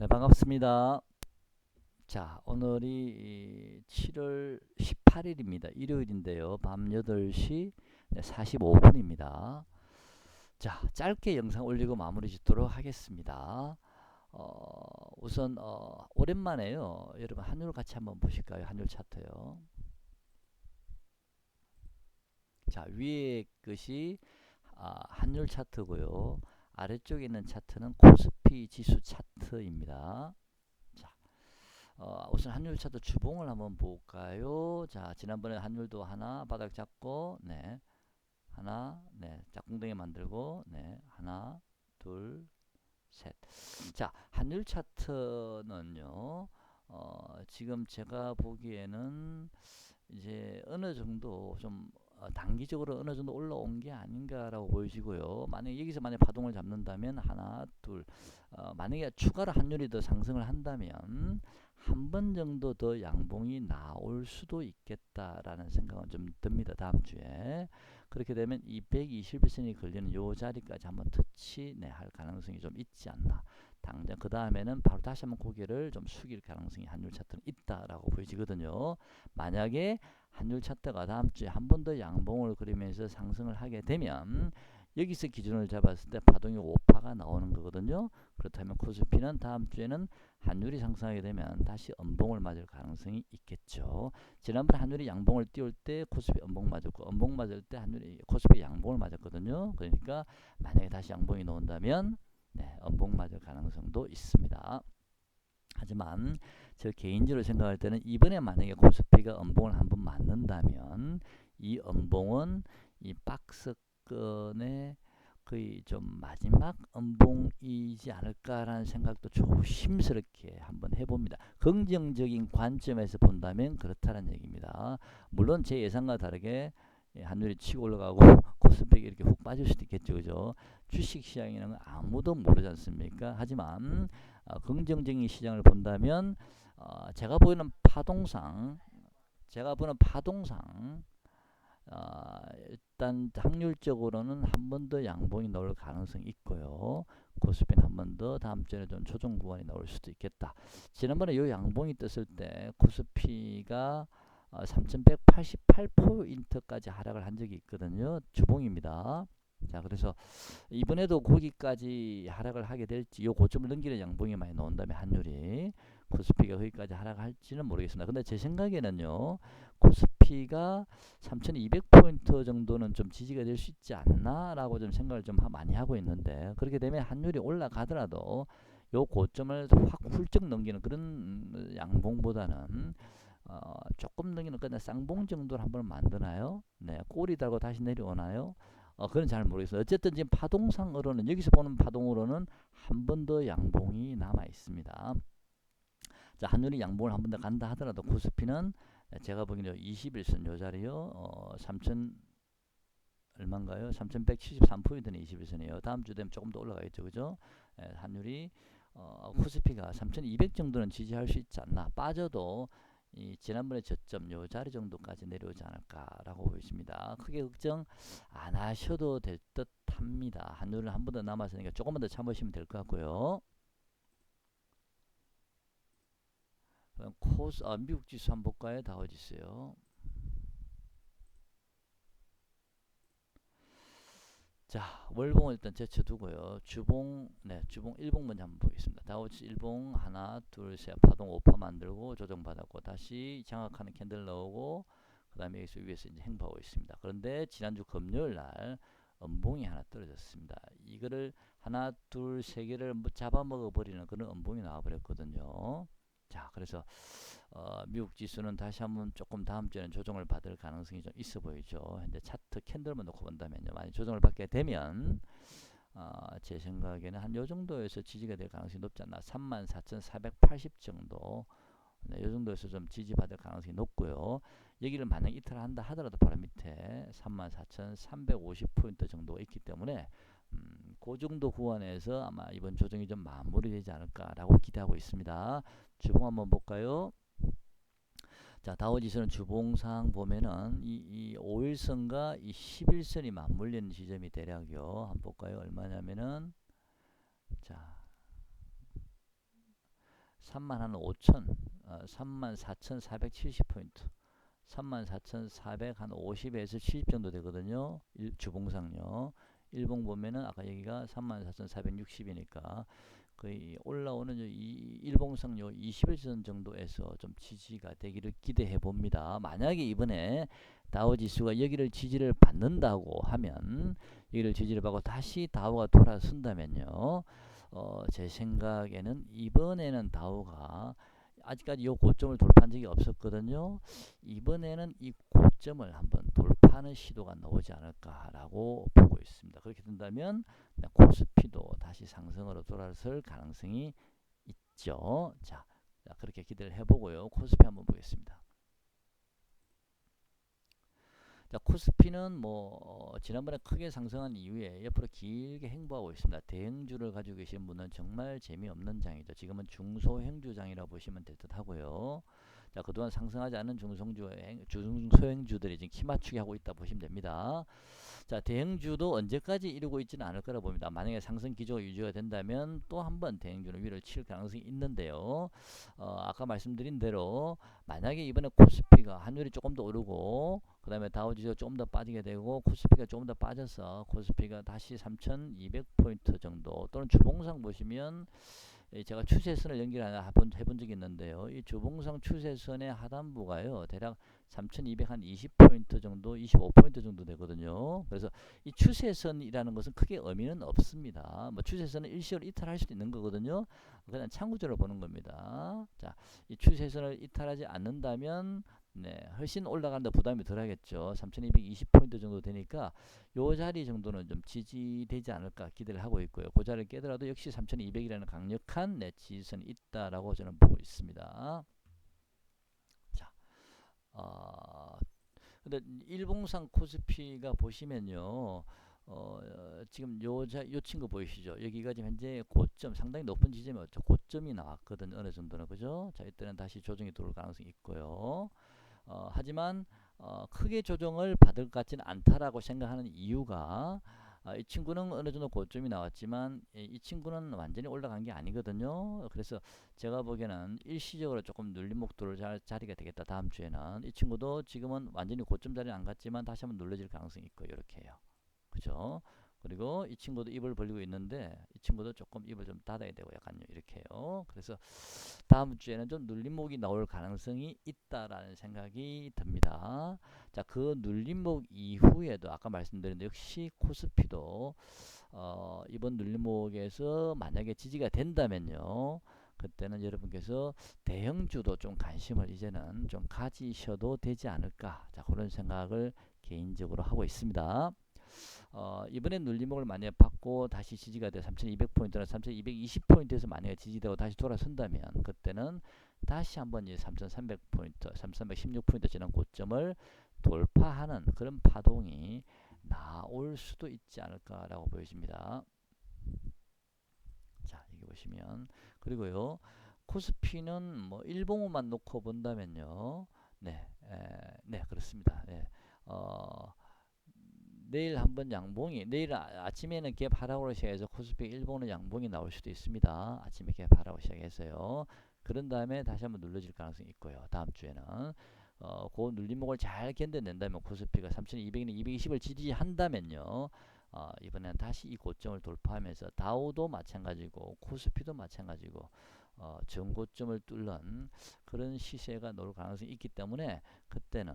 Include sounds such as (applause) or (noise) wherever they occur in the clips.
네, 반갑습니다. 자, 오늘이 7월 18일입니다. 일요일인데요. 밤 8시 45분입니다. 자, 짧게 영상 올리고 마무리 짓도록 하겠습니다. 어, 우선 어, 오랜만에요. 여러분 한율 같이 한번 보실까요? 한율 차트요. 자, 위에 것이 아, 한율 차트고요. 아래쪽에 있는 차트는 코스피 지수 차트입니다. 자, 어, 우선 한율 차트 주봉을 한번 볼까요? 자, 지난번에 한율도 하나 바닥 잡고, 네, 하나, 네, 짝꿍덩이 만들고, 네, 하나, 둘, 셋. 자, 한율 차트는요, 어, 지금 제가 보기에는 이제 어느 정도 좀 어, 단기적으로 어느 정도 올라온 게 아닌가라고 보이시고요. 만약 여기서 만약 파동을 잡는다면 하나, 둘, 어, 만약에 추가로 환율이 더 상승을 한다면 한 번 정도 더 양봉이 나올 수도 있겠다라는 생각은 좀 듭니다. 다음 주에 그렇게 되면 이 120일선이 걸리는 요 자리까지 한번 터치 네, 할 가능성이 좀 있지 않나. 당장 그 다음에는 바로 다시 한번 고개를 좀 숙일 가능성이 환율 차트는 있다라고 보여지거든요. 만약에 환율 차트가 다음 주에 한 번 더 양봉을 그리면서 상승을 하게 되면 여기서 기준을 잡았을 때 파동이 5파가 나오는 거거든요. 그렇다면 코스피는 다음 주에는 환율이 상승하게 되면 다시 음봉을 맞을 가능성이 있겠죠. 지난번 환율이 양봉을 띄울 때 코스피 음봉 맞았고 음봉 맞을 때 환율이 코스피 양봉을 맞았거든요. 그러니까 만약에 다시 양봉이 나온다면 네, 음봉 맞을 가능성도 있습니다. 하지만 저 개인적으로 생각할 때는 이번에 만약에 코스피가 음봉을 한번 맞는다면 이 음봉은 이 박스권의 거의 좀 마지막 음봉이지 않을까라는 생각도 조심스럽게 한번 해봅니다. 긍정적인 관점에서 본다면 그렇다는 얘기입니다. 물론 제 예상과 다르게 한율이 치고 올라가고 (laughs) 코스피가 이렇게 훅 빠질 수도 있겠죠, 그죠? 주식 시장이라는 건 아무도 모르지 않습니까? 하지만 어, 긍정적인 시장을 본다면 어, 제가 보이는 파동상 제가 보는 파동상 어, 일단 확률적으로는 한 번 더 양봉이 나올 가능성이 있고요. 코스피는 한 번 더 다음 주에는 좀 조정 구간이 나올 수도 있겠다. 지난번에 이 양봉이 떴을 때 코스피가 어, 3,188포인트까지 하락을 한 적이 있거든요. 주봉입니다. 자, 그래서 이번에도 거기까지 하락을 하게 될지, 요 고점을 넘기는 양봉이 많이 나온다면 환율이 코스피가 거기까지 하락할지는 모르겠습니다. 근데 제 생각에는요, 코스피가 3,200포인트 정도는 좀 지지가 될 수 있지 않나라고 좀 생각을 좀 많이 하고 있는데, 그렇게 되면 환율이 올라가더라도 요 고점을 확 훌쩍 넘기는 그런 양봉보다는 어, 조금 넘기는 그냥 쌍봉 정도를 한번 만드나요? 네, 꼬리 달고 다시 내려오나요? 어, 그건 잘 모르겠어요. 어쨌든 지금 파동상으로는 여기서 보는 파동으로는 한 번 더 양봉이 남아 있습니다. 자, 한율이 양봉을 한 번 더 간다 하더라도 코스피는 제가 보기에는 21선 요 자리요. 어, 3천 얼마인가요? 3,173포인트는 21선이에요. 다음 주 되면 조금 더 올라가겠죠. 그죠? 예, 환율이 어, 코스피가 3,200 정도는 지지할 수 있지 않나. 빠져도 이 지난번에 저점 요 자리 정도까지 내려오지 않을까라고 보입니다. 크게 걱정 안 하셔도 될 듯합니다. 한율은 한 번 더 남았으니까 조금만 더 참으시면 될 것 같고요. 코스 아, 미국 지수 한번 볼까요? 다우지수요. 자, 월봉을 일단 제쳐두고요. 주봉, 네, 주봉 1봉 먼저 한번 보겠습니다. 다우지 1봉 하나, 둘, 셋, 파동 5파 만들고 조정받았고 다시 장악하는 캔들 넣고 그 다음에 여기서 위에서 이제 행보하고 있습니다. 그런데 지난주 금요일 날 음봉이 하나 떨어졌습니다. 이거를 하나, 둘, 세 개를 뭐 잡아먹어 버리는 그런 음봉이 나와버렸거든요. 자, 그래서 어, 미국 지수는 다시 한번 조금 다음 주에는 조정을 받을 가능성이 좀 있어 보이죠. 현재 차트 캔들만 놓고 본다면요. 만약 조정을 받게 되면 어, 제 생각에는 한 요 정도에서 지지가 될 가능성이 높지 않나. 34,480 정도. 네, 요 정도에서 좀 지지받을 가능성이 높고요. 여기를 만약 이틀 한다 하더라도 바로 밑에 34,350포인트 정도가 있기 때문에 음, 그 정도 구간에서 아마 이번 조정이 좀 마무리되지 않을까라고 기대하고 있습니다. 주봉 한번 볼까요? 자, 다우지수는 주봉상 보면은 이, 이 5일선과 이 11선이 맞물리는 지점이 대략요. 한번 볼까요? 얼마냐면은 자, 3만 한 5천, 어, 3만 4,470 포인트, 3만 4,400 한 50에서 70 정도 되거든요. 일, 주봉상요. 일봉 보면은 아까 여기가 34,460이니까 거의 올라오는 이 일봉상 요 20일선 정도에서 좀 지지가 되기를 기대해 봅니다. 만약에 이번에 다우 지수가 여기를 지지를 받는다고 하면 여기를 지지를 받고 다시 다우가 돌아선다면요. 어, 제 생각에는 이번에는 다우가 아직까지 이 고점을 돌파한 적이 없었거든요. 이번에는 이 고점을 한번 돌파 하는 시도가 나오지 않을까라고 보고 있습니다. 그렇게 된다면 코스피도 다시 상승으로 돌아설 가능성이 있죠. 자, 자 그렇게 기대를 해보고요. 코스피 한번 보겠습니다. 자, 코스피는 뭐 어, 지난번에 크게 상승한 이후에 옆으로 길게 행보하고 있습니다. 대형주를 가지고 계신 분은 정말 재미없는 장이죠. 지금은 중소행주장이라고 보시면 될 듯 하고요. 자, 그동안 상승하지 않은 중성주, 중소행주들이 지금 키 맞추기 하고 있다 보시면 됩니다. 자, 대형주도 언제까지 이루고 있지는 않을 거라 봅니다. 만약에 상승 기조가 유지가 된다면 또 한 번 대형주는 위를 칠 가능성이 있는데요. 어, 아까 말씀드린 대로 만약에 이번에 코스피가 환율이 조금 더 오르고 그 다음에 다우지수가 조금 더 빠지게 되고 코스피가 조금 더 빠져서 코스피가 다시 3200포인트 정도 또는 주봉상 보시면 제가 추세선을 연결 해본, 해본 적이 있는데요. 이 주봉상 추세선의 하단부가요. 대략 3220포인트 정도, 25포인트 정도 되거든요. 그래서 이 추세선이라는 것은 크게 의미는 없습니다. 뭐 추세선은 일시적으로 이탈할 수도 있는 거거든요. 그냥 참고적으로 보는 겁니다. 자, 이 추세선을 이탈하지 않는다면 네, 훨씬 올라가는데 부담이 덜하겠죠. 3220포인트 정도 되니까 요 자리 정도는 좀 지지되지 않을까 기대를 하고 있고요. 그 자리를 깨더라도 역시 3200이라는 강력한 네, 지지선이 있다라고 저는 보고 있습니다. 자, 어, 근데 일봉상 코스피가 보시면요. 어, 지금 요, 자, 요 친구 보이시죠? 여기가 지금 현재 고점, 상당히 높은 지점이었죠. 고점이 나왔거든요. 어느 정도는, 그죠? 자, 이때는 다시 조정이 들어올 가능성이 있고요. 어, 하지만 어, 크게 조정을 받을 것 같지는 않다라고 생각하는 이유가 어, 이 친구는 어느 정도 고점이 나왔지만 이, 이, 친구는 완전히 올라간 게 아니거든요. 그래서 제가 보기에는 일시적으로 조금 눌림 목도를 자, 자리가 되겠다. 다음 주에는 이 친구도 지금은 완전히 고점 자리는 안 갔지만 다시 한번 눌러질 가능성이 있고 이렇게 해요. 그죠? 그리고 이 친구도 입을 벌리고 있는데 이 친구도 조금 입을 좀 닫아야 되고 약간 이렇게요. 그래서 다음 주에는 좀 눌림목이 나올 가능성이 있다라는 생각이 듭니다. 자, 그 눌림목 이후에도 아까 말씀드린 역시 코스피도 어, 이번 눌림목에서 만약에 지지가 된다면요. 그때는 여러분께서 대형주도 좀 관심을 이제는 좀 가지셔도 되지 않을까. 자, 그런 생각을 개인적으로 하고 있습니다. 어, 이번에 눌림목을 만약에 받고 다시 지지가 돼 3200포인트나 3220포인트에서 만약에 지지되고 다시 돌아선다면 그때는 다시 한번 이제 3300포인트, 3316포인트 지난 고점을 돌파하는 그런 파동이 나올 수도 있지 않을까라고 보여집니다. 자, 여기 보시면 그리고요. 코스피는 뭐 일봉만 놓고 본다면요. 네, 에, 네 그렇습니다. 네, 어, 내일 한번 양봉이 내일 아, 침에는 갭 하락으로 시작해서 코스피 일본은 양봉이 나올 수도 있습니다. 아침에 갭 하락으로 시작해서요. 그런 다음에 다시 한번 눌러질 가능성이 있고요. 다음 주에는 어, 그 눌림목을 잘 견뎌낸다면 코스피가 3200이나 220을 지지한다면요. 어, 이번에는 다시 이 고점을 돌파하면서 다우도 마찬가지고 코스피도 마찬가지고 어, 전고점을 뚫는 그런 시세가 나올 가능성이 있기 때문에 그때는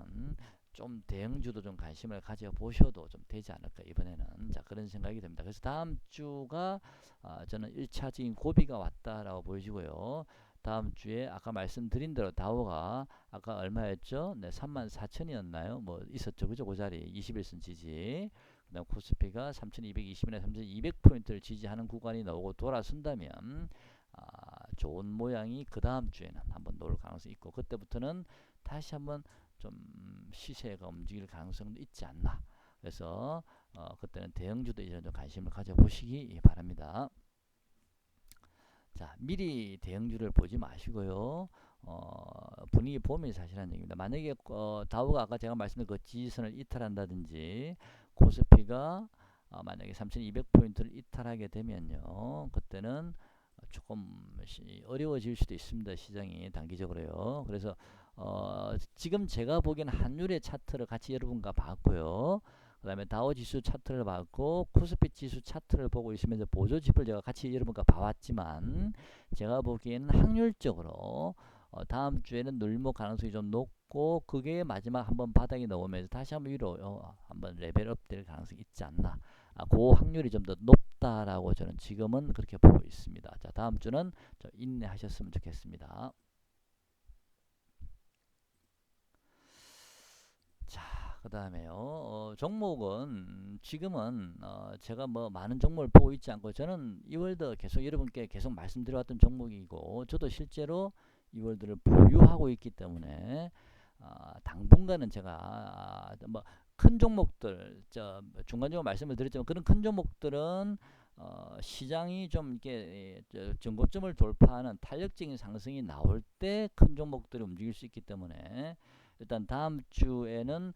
좀 대형주도 좀 관심을 가져 보셔도 좀 되지 않을까 이번에는 자 그런 생각이 듭니다. 그래서 다음 주가 아, 저는 1차적인 고비가 왔다라고 보여지고요. 다음 주에 아까 말씀드린 대로 다우가 아까 얼마였죠? 네, 3만 4천이었나요? 뭐 있었죠. 그죠? 그 자리 21선 지지. 그 다음 코스피가 3,220이나 3,200포인트를 지지하는 구간이 나오고 돌아선다면 아, 좋은 모양이 그 다음 주에는 한번 나올 가능성이 있고 그때부터는 다시 한번 좀 시세가 움직일 가능성도 있지 않나. 그래서 어, 그때는 대형주도 이런 좀 관심을 가져보시기 바랍니다. 자, 미리 대형주를 보지 마시고요. 어, 분위기 보면 사실 한 얘기입니다. 만약에 어, 다우가 아까 제가 말씀드린 그 지지선을 이탈한다든지 코스피가 어, 만약에 3200포인트를 이탈하게 되면요. 그때는 조금 시, 어려워질 수도 있습니다. 시장이 단기적으로요. 그래서 어, 지금 제가 보기엔 한율의 차트를 같이 여러분과 봤고요. 그 다음에 다우 지수 차트를 봤고 코스피 지수 차트를 보고 있으면서 보조지표를 제가 같이 여러분과 봐왔지만 제가 보기에는 확률적으로 어, 다음 주에는 눌목 가능성이 좀 높고 그게 마지막 한번 바닥이 나오면서 다시 한번 위로 어, 한번 레벨업 될 가능성이 있지 않나 아, 그 확률이 좀 더 높다라고 저는 지금은 그렇게 보고 있습니다. 자 다음 주는 좀 인내하셨으면 좋겠습니다. 그 다음에요. 어, 종목은 지금은 어, 제가 뭐 많은 종목을 보고 있지 않고 저는 이월드 계속 여러분께 계속 말씀드려왔던 종목이고 저도 실제로 이월드를 보유하고 있기 때문에 어, 당분간은 제가 아, 뭐큰 종목들 저 중간적으로 말씀을 드렸지만 그런 큰 종목들은 어, 시장이 좀 이렇게 전고점을 돌파하는 탄력적인 상승이 나올 때 큰 종목들이 움직일 수 있기 때문에 일단 다음 주에는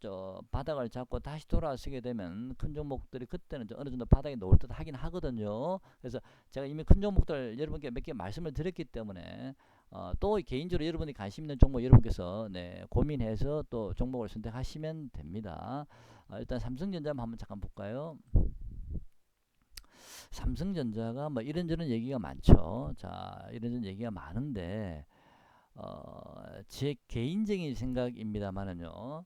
저 바닥을 잡고 다시 돌아서게 되면 큰 종목들이 그때는 어느 정도 바닥에 놓을 듯 하긴 하거든요. 그래서 제가 이미 큰 종목들 여러분께 몇 개 말씀을 드렸기 때문에 어, 또 개인적으로 여러분이 관심 있는 종목 여러분께서 네, 고민해서 또 종목을 선택하시면 됩니다. 어, 일단 삼성전자 한번 잠깐 볼까요? 삼성전자가 뭐 이런저런 얘기가 많죠. 자, 이런저런 얘기가 많은데 어, 제 개인적인 생각입니다만은요.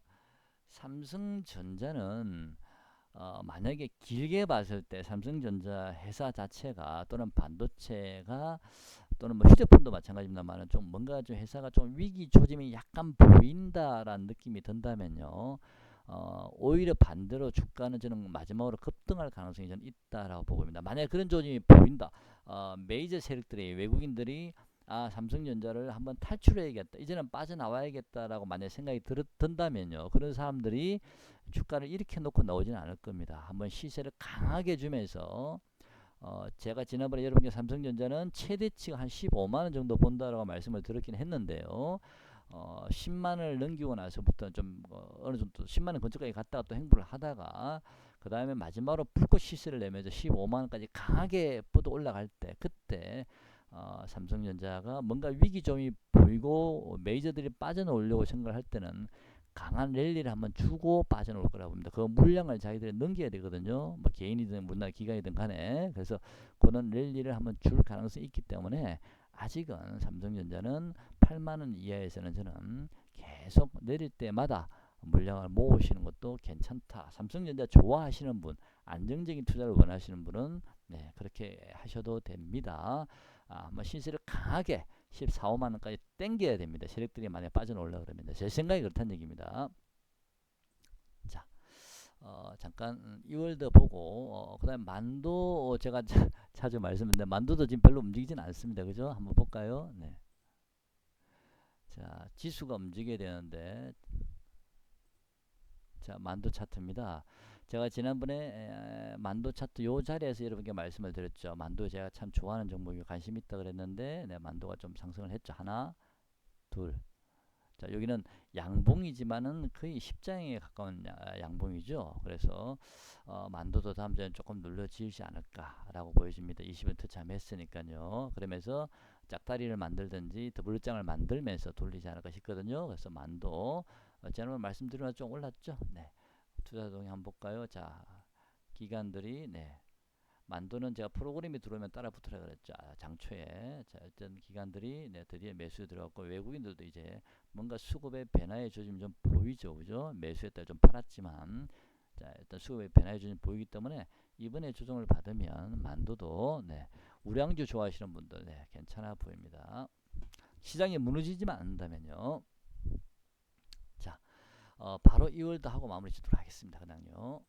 삼성전자는 어, 만약에 길게 봤을 때 삼성전자 회사 자체가 또는 반도체가 또는 뭐 휴대폰도 마찬가지입니다만 좀 뭔가 좀 회사가 좀 위기 조짐이 약간 보인다라는 느낌이 든다면요. 어, 오히려 반대로 주가는 저는 마지막으로 급등할 가능성이 저는 있다라고 보고 있습니다. 만약에 그런 조짐이 보인다. 어, 메이저 세력들이 외국인들이 아 삼성전자를 한번 탈출해야겠다. 이제는 빠져나와야겠다라고 만약 생각이 들, 든다면요. 그런 사람들이 주가를 이렇게 놓고 나오지는 않을 겁니다. 한번 시세를 강하게 주면서 어 제가 지난번에 여러분께 삼성전자는 최대치가 한 15만원 정도 본다라고 말씀을 드렸긴 했는데요. 어 10만원을 넘기고 나서부터 좀 어, 어느 정도 10만원 근처까지 갔다가 또 행보를 하다가 그 다음에 마지막으로 불꽃 시세를 내면서 15만원까지 강하게 뻗어 올라갈 때 그때 어, 삼성전자가 뭔가 위기점이 보이고 메이저들이 빠져나오려고 생각을 할 때는 강한 랠리를 한번 주고 빠져나올 거라고 봅니다. 그 물량을 자기들이 넘겨야 되거든요. 뭐 개인이든 문화 기관이든 간에 그래서 그런 랠리를 한번 줄 가능성이 있기 때문에 아직은 삼성전자는 8만 원 이하에서는 저는 계속 내릴 때마다 물량을 모으시는 것도 괜찮다. 삼성전자 좋아하시는 분, 안정적인 투자를 원하시는 분은 네, 그렇게 하셔도 됩니다. 아, 뭐 신세를 강하게 14, 5만 원까지 땡겨야 됩니다. 세력들이 만약 빠져나올라 그러면 제 생각이 그렇다는 얘기입니다. 자, 어, 잠깐 이월드 보고 어, 그다음 만도 제가 자, 자주 말씀드는데 만도도 지금 별로 움직이진 않습니다. 그죠? 한번 볼까요? 네. 자, 지수가 움직여야 되는데 자, 만도 차트입니다. 제가 지난번에 만도 차트 요 자리에서 여러분께 말씀을 드렸죠. 만도 제가 참 좋아하는 종목이 관심 있다 그랬는데 네, 만도가 좀 상승을 했죠. 하나, 둘. 자, 여기는 양봉이지만은 거의 십장에 가까운 양봉이죠. 그래서 어, 만도도 다음 주에 조금 눌러지지 않을까라고 보여집니다. 20은 투참했으니까요. 그러면서 짝다리를 만들든지 더블장을 만들면서 돌리지 않을까 싶거든요. 그래서 만도 어, 지난번 말씀드린 좀 올랐죠. 네. 투자동이 한번 볼까요? 자, 기관들이 네. 만도는 제가 프로그램이 들어오면 따라 붙으라 그랬죠. 아, 장초에. 자, 어떤 기관들이 네, 드디어 매수에 들어갔고 외국인들도 이제 뭔가 수급의 변화의 조짐이 좀 보이죠. 그죠? 매수했다 좀 팔았지만 자, 일단 수급의 변화의 조짐이 보이기 때문에 이번에 조정을 받으면 만도도 네, 우량주 좋아하시는 분들 네, 괜찮아 보입니다. 시장이 무너지지만 않는다면요. 어, 바로 2월도 하고 마무리 짓도록 하겠습니다. 그냥요.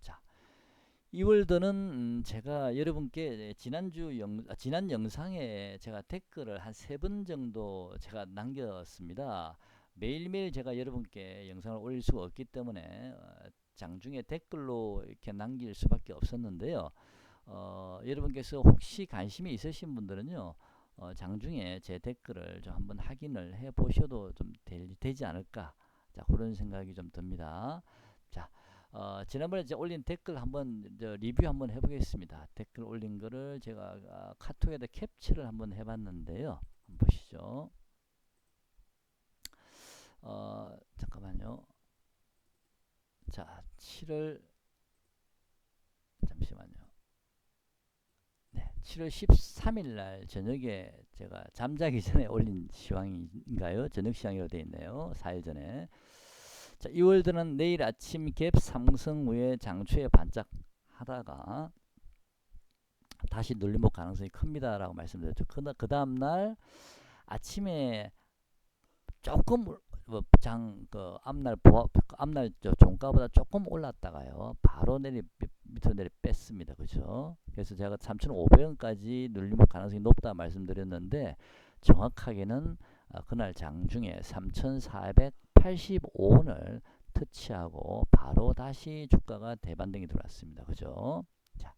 자, 2월도는 음, 제가 여러분께 지난주 영, 아, 지난 영상에 제가 댓글을 한 세 번 정도 제가 남겼습니다. 매일매일 제가 여러분께 영상을 올릴 수가 없기 때문에 어, 장중에 댓글로 이렇게 남길 수밖에 없었는데요. 어, 여러분께서 혹시 관심이 있으신 분들은요. 어, 장중에 제 댓글을 좀 한번 확인을 해 보셔도 좀 되, 지 않을까 자 그런 생각이 좀 듭니다 자 어, 지난번에 제가 올린 댓글 한번 저 리뷰 한번 해보겠습니다. 댓글 올린 거를 제가 아, 카톡에다 캡처를 한번 해봤는데요. 한번 보시죠. 어, 잠깐만요. 자, 7월 잠시만요. 네, 7월 13일 날 저녁에 제가 잠자기 (laughs) 전에 올린 시황인가요? 저녁 시황이라고 되어 있네요. 4일 전에. 자, 2월드는 내일 아침 갭 상승 후에 장초에 반짝 하다가 다시 눌림목 가능성이 큽니다라고 말씀드렸죠. 그 다음 날 아침에 조금 뭐장그 앞날 보합 그 앞날 저 종가보다 조금 올랐다가요. 바로 내리 밑으로 내리 뺐습니다. 그죠? 그래서 제가 3,500원까지 눌림목 가능성이 높다 말씀드렸는데 정확하게는 어, 그날 장중에 3,400 85원을 터치하고 바로 다시 주가가 대반등이 들어왔습니다. 그죠? 자,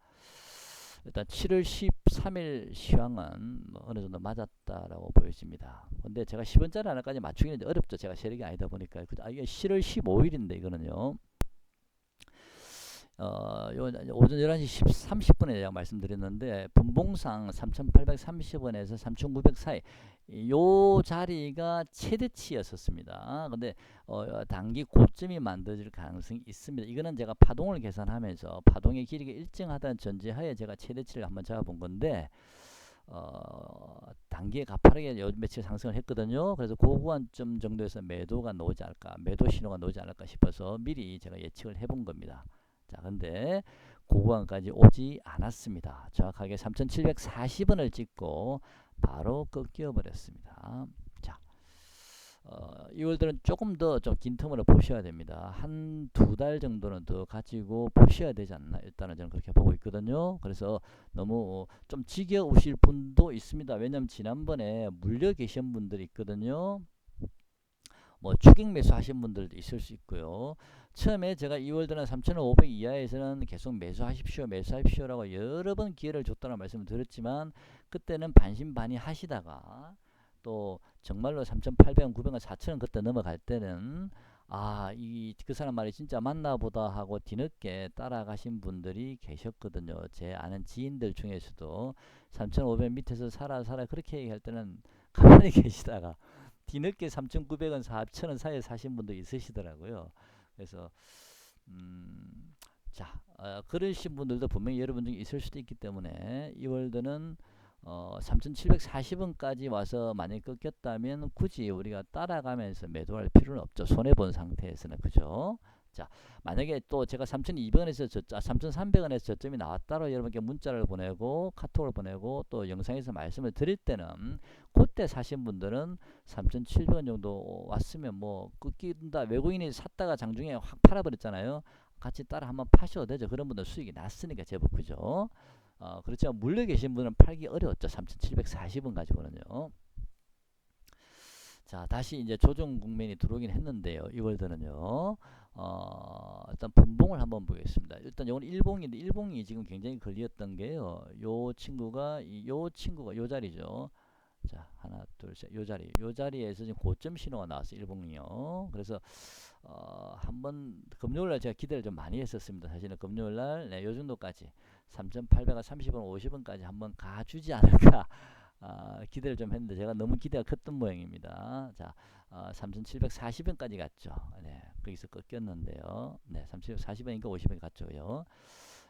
일단 7월 13일 시황은 뭐 어느 정도 맞았다라고 보여집니다. 근데 제가 10원짜리 하나까지 맞추기는 어렵죠. 제가 세력이 아니다 보니까. 아, 이게 7월 15일인데 이거는요. 어, 요 오전 11시 10, 30분에 제가 말씀드렸는데 분봉상 3,830원에서 3,900 사이 요 자리가 최대치였었습니다. 근데 어, 단기 고점이 만들어질 가능성이 있습니다. 이거는 제가 파동을 계산하면서 파동의 길이가 일정하다는 전제하에 제가 최대치를 한번 잡아본 건데 어, 단기에 가파르게 요즘 며칠 상승을 했거든요. 그래서 고구간점 정도에서 매도가 나오지 않을까, 매도 신호가 나오지 않을까 싶어서 미리 제가 예측을 해본 겁니다. 자, 근데 고구간까지 오지 않았습니다. 정확하게 3,740원을 찍고 바로 꺾여 버렸습니다. 자, 어, 2월들은 조금 더 좀 긴 텀으로 보셔야 됩니다. 한 두 달 정도는 더 가지고 보셔야 되지 않나 일단은 저는 그렇게 보고 있거든요. 그래서 너무 좀 지겨우실 분도 있습니다. 왜냐면 지난번에 물려 계신 분들이 있거든요. 뭐 추격 매수 하신 분들도 있을 수 있고요. 처음에 제가 2월드는 3,500 이하에서는 계속 매수하십시오, 매수하십시오라고 여러 번 기회를 줬다는 말씀을 드렸지만 그때는 반신반의 하시다가 또 정말로 3,800원, 900원, 4,000원 그때 넘어갈 때는 아, 이 그 사람 말이 진짜 맞나 보다 하고 뒤늦게 따라가신 분들이 계셨거든요. 제 아는 지인들 중에서도 3,500 밑에서 살아 살아 그렇게 얘기할 때는 가만히 (laughs) 계시다가 뒤늦게 3,900원, 4,000원 사이에 사신 분도 있으시더라고요. 그래서 음, 자 어, 그러신 분들도 분명히 여러분 중에 있을 수도 있기 때문에 이월드는 어, 3,740원까지 와서 만약 꺾였다면 굳이 우리가 따라가면서 매도할 필요는 없죠. 손해 본 상태에서는 그죠? 자, 만약에 또 제가 3,200원에서 저, 아, 3,300원에서 저점이 나왔다로 여러분께 문자를 보내고 카톡을 보내고 또 영상에서 말씀을 드릴 때는 그때 사신 분들은 3,700원 정도 왔으면 뭐 끊긴다. 외국인이 샀다가 장중에 확 팔아버렸잖아요. 같이 따라 한번 파셔도 되죠. 그런 분들 수익이 났으니까 제법 그죠. 어, 그렇지만 물려 계신 분은 팔기 어려웠죠. 3,740원 가지고는요. 자, 다시 이제 조정 국면이 들어오긴 했는데요. 이월드는요. 어, 일단 분봉을 한번 보겠습니다. 일단 이건 일봉인데 일봉이 지금 굉장히 걸렸던 게요. 요 친구가 요 친구가 요 자리죠. 자, 하나, 둘, 셋. 요 자리. 요 자리에서 지금 고점 신호가 나왔어요. 일봉이요. 그래서 어, 한번 금요일 날 제가 기대를 좀 많이 했었습니다. 사실은 금요일 날 네, 요 정도까지 3,800원, 30원, 50원까지 한번 가주지 않을까 아, 기대를 좀 했는데 제가 너무 기대가 컸던 모양입니다. 자, 어, 3,740원까지 갔죠. 네, 거기서 꺾였는데요. 네, 3,740원이니까 50원 갔죠요.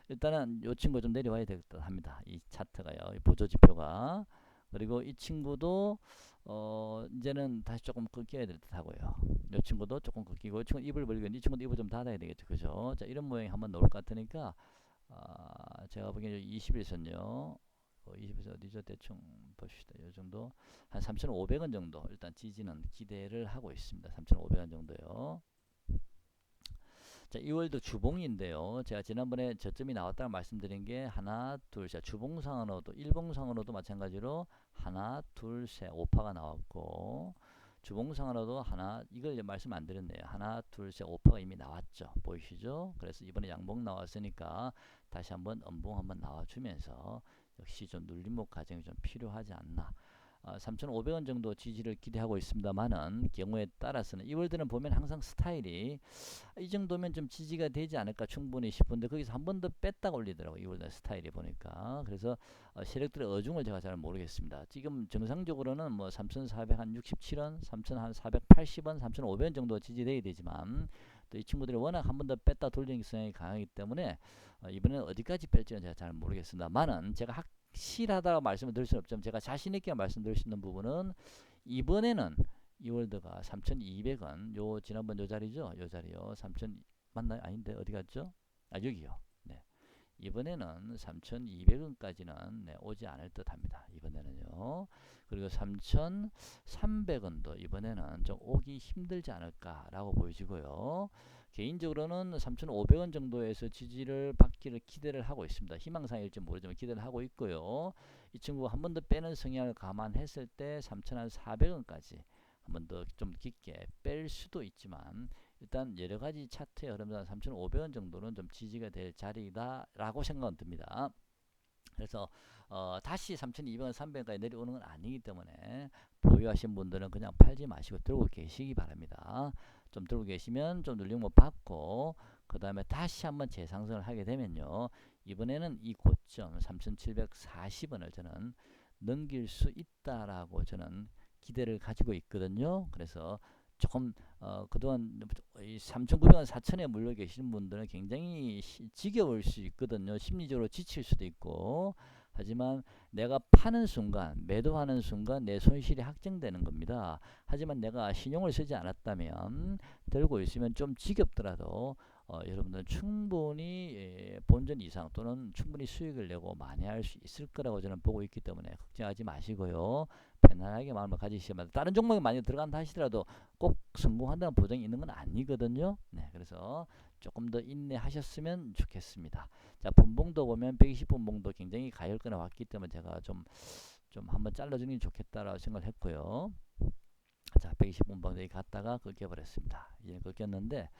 일단은 이 친구 좀 내려와야 되겠다 합니다. 이 차트가요. 이 보조 지표가. 그리고 이 친구도 어 이제는 다시 조금 꺾여야 될 듯하고요. 이 친구도 조금 꺾이고 이 친구 입을 벌리고 이 친구도 입을 좀 닫아야 되겠죠, 그죠? 자 이런 모양이 한번 나올 것 같으니까 아, 제가 보기에는 20일선요. 20에서 어디죠? 대충 봅시다. 이 정도 한 3,500원 정도 일단 지지는 기대를 하고 있습니다. 3,500원 정도요. 자, 2월도 주봉인데요. 제가 지난번에 저점이 나왔다고 말씀드린 게 하나, 둘, 셋. 주봉상으로도 일봉상으로도 마찬가지로 하나, 둘, 셋. 오파가 나왔고 주봉상으로도 하나 이걸 말씀 안 드렸네요. 하나, 둘, 셋. 오파가 이미 나왔죠. 보이시죠? 그래서 이번에 양봉 나왔으니까 다시 한번 음봉 한번 나와주면서 역시 좀 눌림목 과정이 좀 필요하지 않나. 어, 3,500원 정도 지지를 기대하고 있습니다만은 경우에 따라서는 이월드는 보면 항상 스타일이 이 정도면 좀 지지가 되지 않을까 충분히 싶은데 거기서 한 번 더 뺐다가 올리더라고요. 이월드 스타일이 보니까 그래서 어, 세력들의 어중을 제가 잘 모르겠습니다. 지금 정상적으로는 뭐 3,467원, 3,480원, 3,500원 정도 지지돼야 되지만 또 이 친구들이 워낙 한 번 더 뺐다 돌리는 성향이 강하기 때문에 어, 이번에는 어디까지 뺄지는 제가 잘 모르겠습니다만은 제가 확실하다고 말씀을 드릴 수는 없지만 제가 자신 있게 말씀드릴 수 있는 부분은 이번에는 이월드가 3,200원. 요 지난번 요 자리죠? 요 자리요. 3,000 맞나요? 아닌데 어디 갔죠? 아 여기요. 네 이번에는 3,200원까지는 네, 오지 않을 듯 합니다 이번에는요 그리고 3,300원도 이번에는 좀 오기 힘들지 않을까라고 보여지고요 개인적으로는 3,500원 정도에서 지지를 받기를 기대를 하고 있습니다. 희망사항일지 모르지만 기대를 하고 있고요. 이 친구가 한 번 더 빼는 성향을 감안했을 때 3,400원까지 한 번 더 좀 깊게 뺄 수도 있지만 일단 여러 가지 차트의 흐름상 3,500원 정도는 좀 지지가 될 자리다라고 생각은 듭니다. 그래서 어, 다시 3,200원, 300원까지 내려오는 건 아니기 때문에 보유하신 분들은 그냥 팔지 마시고 들고 계시기 바랍니다. 좀 들고 계시면 좀 눌림 못 받고 그 다음에 다시 한번 재상승을 하게 되면요 이번에는 이 고점 3740원을 저는 넘길 수 있다라고 저는 기대를 가지고 있거든요 그래서 조금 어, 그동안 3,900원 4천에 물려 계시는 분들은 굉장히 시, 지겨울 수 있거든요 심리적으로 지칠 수도 있고 하지만 내가 파는 순간 매도하는 순간 내 손실이 확정되는 겁니다. 하지만 내가 신용을 쓰지 않았다면 들고 있으면 좀 지겹더라도 어, 여러분들은 충분히 예, 본전 이상 또는 충분히 수익을 내고 만회할 수 있을 거라고 저는 보고 있기 때문에 걱정하지 마시고요. 편안하게 마음을 가지시면 다른 종목에 많이 들어간다 하시더라도 꼭 성공한다는 보장이 있는 건 아니거든요. 네, 그래서 조금 더 인내하셨으면 좋겠습니다. 자, 분봉도 보면 120분봉도 굉장히 가열권에 왔기 때문에 제가 좀, 좀 한번 잘라주는 게 좋겠다라고 생각을 했고요. 자, 120분봉이 갔다가 꺾여버렸습니다. 이제 꺾였는데,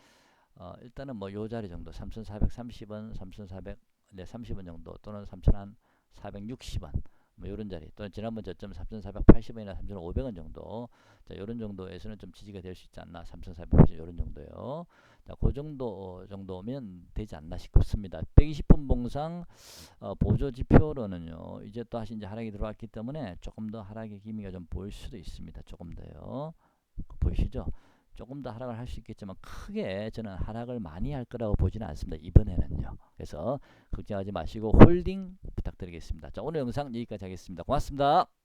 어, 일단은 뭐 요 자리 정도 3,430원, 3,400, 네, 30원 정도 또는 3,460원 뭐 요런 자리 또는 지난번 저점 3,480원이나 3,500원 정도 자 요런 정도에서는 좀 지지가 될 수 있지 않나 3,480 요런 정도요 자, 그 정도 정도면 되지 않나 싶습니다. 120분 봉상 어, 보조 지표로는요. 이제 또 다시 이제 하락이 들어왔기 때문에 조금 더 하락의 기미가 좀 보일 수도 있습니다. 조금 더요. 보이시죠? 조금 더 하락을 할 수 있겠지만 크게 저는 하락을 많이 할 거라고 보지는 않습니다. 이번에는요. 그래서 걱정하지 마시고 홀딩 부탁드리겠습니다. 자, 오늘 영상 여기까지 하겠습니다. 고맙습니다.